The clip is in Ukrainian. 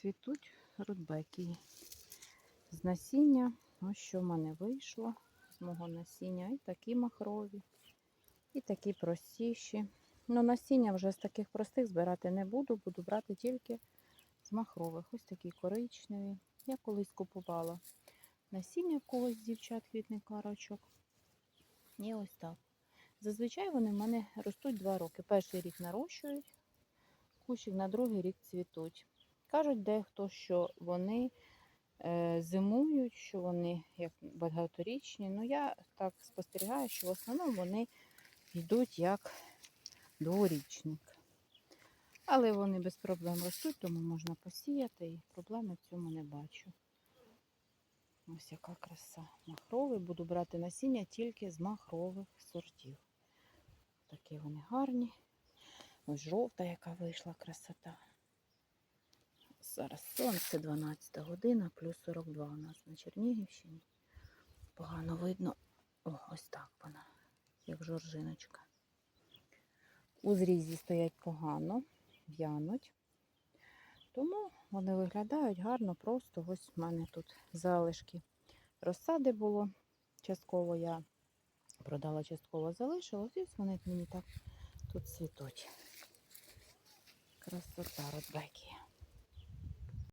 цвітуть рудбекії. З насіння, ось що в мене вийшло з мого насіння. І такі махрові, і такі простіші. Ну, насіння вже з таких простих збирати не буду, буду брати тільки з махрових. Ось такі коричневі. Я колись купувала насіння в когось дівчат квітних карочок. І ось так. Зазвичай вони в мене ростуть два роки. Перший рік нарощують, кущик на другий рік цвітуть. Кажуть дехто, що вони е, зимують, що вони як багаторічні. Ну я так спостерігаю, що в основному вони йдуть як дворічник. Але вони без проблем ростуть, тому можна посіяти і проблеми в цьому не бачу. Ось яка краса. Махровий. Буду брати насіння тільки з махрових сортів. Такі вони гарні. Ось жовта, яка вийшла красота. Зараз сонце 12 година, плюс 42 у нас на Чернігівщині. Погано видно. О, ось так вона, як жоржиночка. У зрізі стоять погано, в'януть. Тому вони виглядають гарно, просто ось в мене тут залишки розсади було. Частково я продала, частково залишилась. Ось вони мені так тут цвітуть. Красота Рудбекія.